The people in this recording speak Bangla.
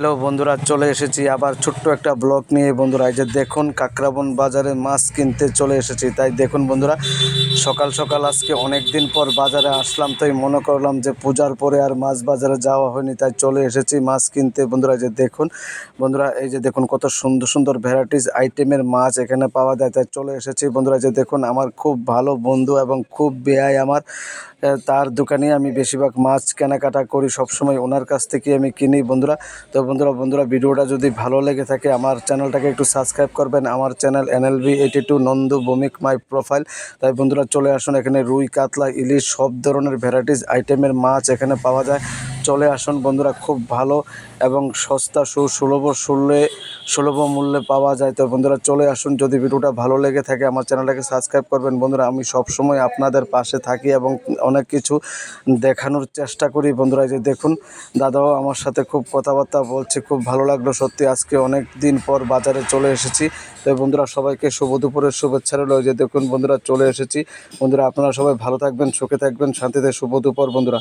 হ্যালো বন্ধুরা, চলে এসেছি আবার ছোট্ট একটা ব্লগ নিয়ে। বন্ধুরা, এই যে দেখুন কাকরাবন বাজারে মাছ কিনতে চলে এসেছি। তাই দেখুন বন্ধুরা, সকাল সকাল আজকে অনেক দিন পর বাজারে আসলাম, তাই মনে করলাম যে পূজার পরে আর মাছ বাজারে যাওয়া হয়নি, তাই চলে এসেছি মাছ কিনতে। বন্ধুরা, এই যে দেখুন, বন্ধুরা, এই যে দেখুন কত সুন্দর সুন্দর ভ্যারাইটিস আইটেমের মাছ এখানে পাওয়া যায়, তাই চলে এসেছি। বন্ধুরা যে দেখুন, আমার খুব ভালো বন্ধু এবং খুব বেয়াই আমার তার দোকানে আমি বেশিরভাগ মাছ কেনাকাটা করি, সবসময় ওনার কাছ থেকে আমি কিনি বন্ধুরা। তো বন্ধুরা বন্ধুরা, ভিডিওটা যদি ভালো লেগে থাকে, আমার চ্যানেলটাকে একটু সাবস্ক্রাইব করবেন। আমার channel NLB eighty two Nandu Bhowmik my profile তাই বন্ধুরা, চলে আসুন এখানে রুই, কাতলা, ইলিশ, সব ধরনের ভ্যারাইটিস আইটেমের মাছ এখানে পাওয়া যায়। চলে আসুন। বন্ধুরা, খুব ভালো এবং সস্তা সুলভ সুলভে সুলভ মূল্যে পাওয়া যায়। তো বন্ধুরা, চলে আসুন। যদি ভিডিওটা ভালো লেগে থাকে, আমার চ্যানেলটাকে সাবস্ক্রাইব করবেন। বন্ধুরা, আমি সব সময় আপনাদের পাশে থাকি এবং অনেক কিছু দেখানোর চেষ্টা করি। বন্ধুরা যে দেখুন, দাদাও আমার সাথে খুব কথাবার্তা বলছে, খুব ভালো লাগল সত্যি। আজকে অনেক দিন পর বাজারে চলে এসেছি। তো বন্ধুরা, সবাইকে শুভ দুপুরের শুভেচ্ছা রইল। যে দেখুন, বন্ধুরা, চলে এসেছি। বন্ধুরা, আপনারা সবাই ভালো থাকবেন, সুখে থাকবেন, শান্তিতে শুভ দুপুর, বন্ধুরা।